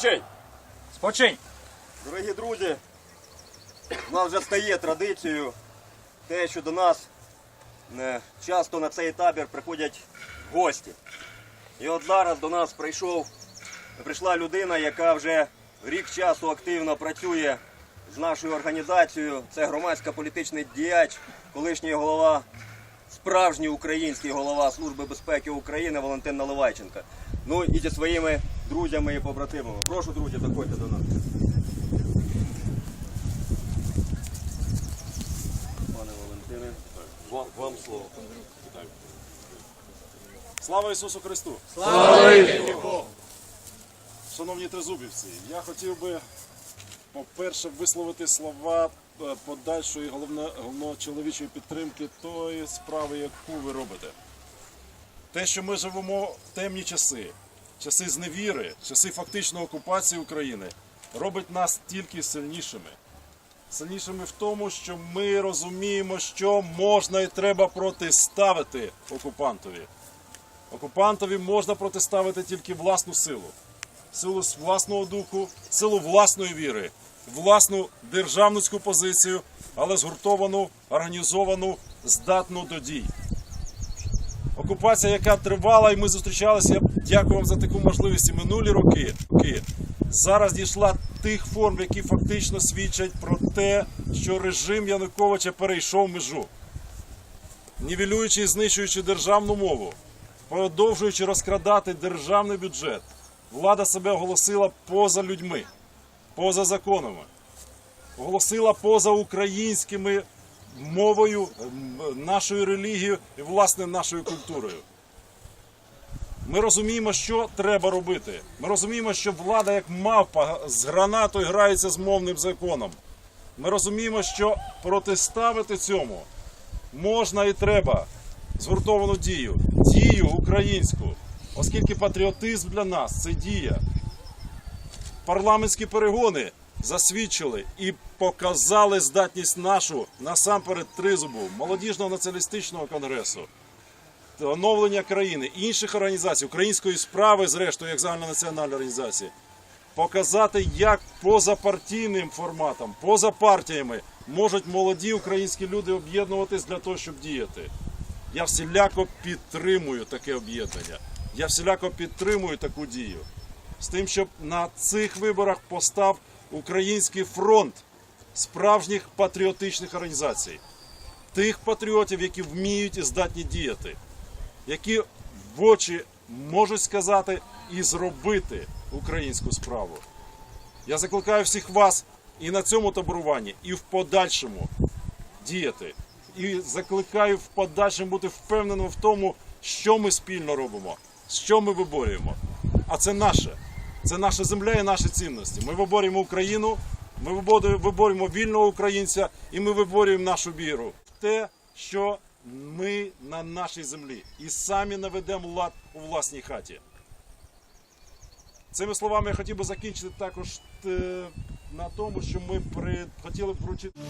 Очень. Дорогі друзі, у нас вже стає традицією те, що до нас е, часто на цей табір приходять гості. І от зараз до нас прийшов, прийшла людина, яка вже рік часу активно працює з нашою організацією. Це громадська політичний діяч, колишній голова, справжній український голова Служби безпеки України Валентин Наливайченко. Ну і зі своїми друзями і побратимами. Прошу, друзі, заходьте до нас. Пане Валентине, вам, вам слово. Слава Ісусу Христу! Шановні тризубівці, я хотів би, по-перше, висловити слова е, подальшої головно, головночоловічої підтримки тої справи, яку ви робите. Те, що ми живемо в темні часи, часи зневіри, часи фактичної окупації України, робить нас тільки сильнішими. Сильнішими в тому, що ми розуміємо, що можна і треба протиставити окупантові. Окупантові можна протиставити тільки власну силу, силу власного духу, силу власної віри, власну державницьку позицію, але згуртовану, організовану, здатну до дій. Окупація, яка тривала, і ми зустрічалися, я дякую вам за таку можливість і минулі роки. Зараз дійшла тих форм, які фактично свідчать про те, що режим Януковича перейшов межу нівелюючи і знищуючи державну мову, продовжуючи розкрадати державний бюджет, влада себе оголосила поза людьми, поза законами, оголосила поза українськими мовою, нашою релігією і власне нашою культурою. Ми розуміємо, що треба робити. Ми розуміємо, що влада, як мавпа з гранатою грається з мовним законом. Ми розуміємо, що протиставити цьому можна і треба згуртовану дію, дію українську, оскільки патріотизм для нас це дія. Парламентські перегони засвідчили і показали здатність нашу насамперед тризубу молодіжного націоналістичного конгресу, оновлення країни, інших організацій, української справи, зрештою, як загальнонаціональна організація, показати, як поза партійним форматом, поза партіями можуть молоді українські люди об'єднуватись для того, щоб діяти. Я всіляко підтримую таке об'єднання. Я всіляко підтримую таку дію. З тим, щоб на цих виборах постав український фронт справжніх патріотичних організацій, тих патріотів, які вміють і здатні діяти, які в очі можуть сказати і зробити українську справу. Я закликаю всіх вас і на цьому таборуванні, і в подальшому діяти. І закликаю в подальшому бути впевненим в тому, що ми спільно робимо, що ми виборюємо. А це наше. Це наша земля і наші цінності. Ми виборюємо Україну, ми виборюємо- вільного українця і ми виборюємо нашу віру в те, що ми на нашій землі і самі наведемо лад у власній хаті. Цими словами я хотів би закінчити також е, на тому, що ми при... хотіли б вручити.